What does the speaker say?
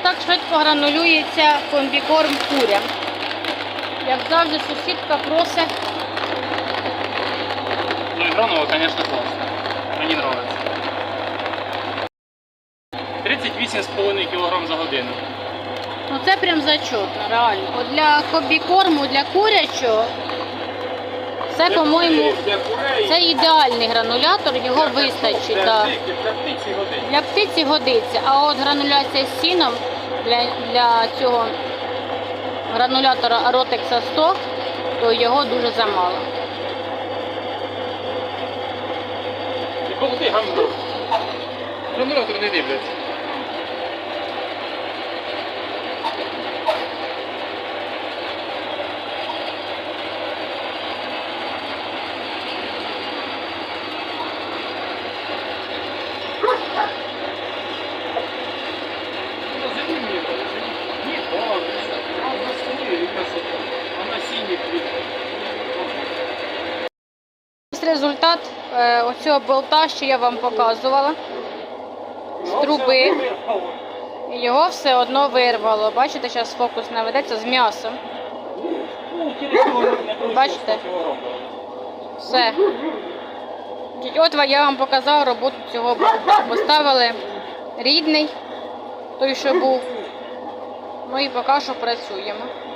Отак швидко гранулюється комбікорм курям. Як завжди, сусідка просить. Ну и гранула, конечно, классно. Мені нравится. 38,5 кг за годину. Ну це прям зачетно, реально. От для комбікорму, для курячого, це, по-моєму, це ідеальний гранулятор, його вистачить. для, Да. птиці, для птиці годин. Для птиці годиться, а от грануляція з сіном для, для цього гранулятора Rotex 100, то його дуже замало. Гранулятор не дивляться. Результат е, оцього болта, що я вам показувала. З труби. Його все одно вирвало. Бачите, зараз фокус наведеться з м'ясом. Бачите? Все. От я вам показала роботу цього болта. Поставили рідний, той, що був. Ну і поки що працюємо.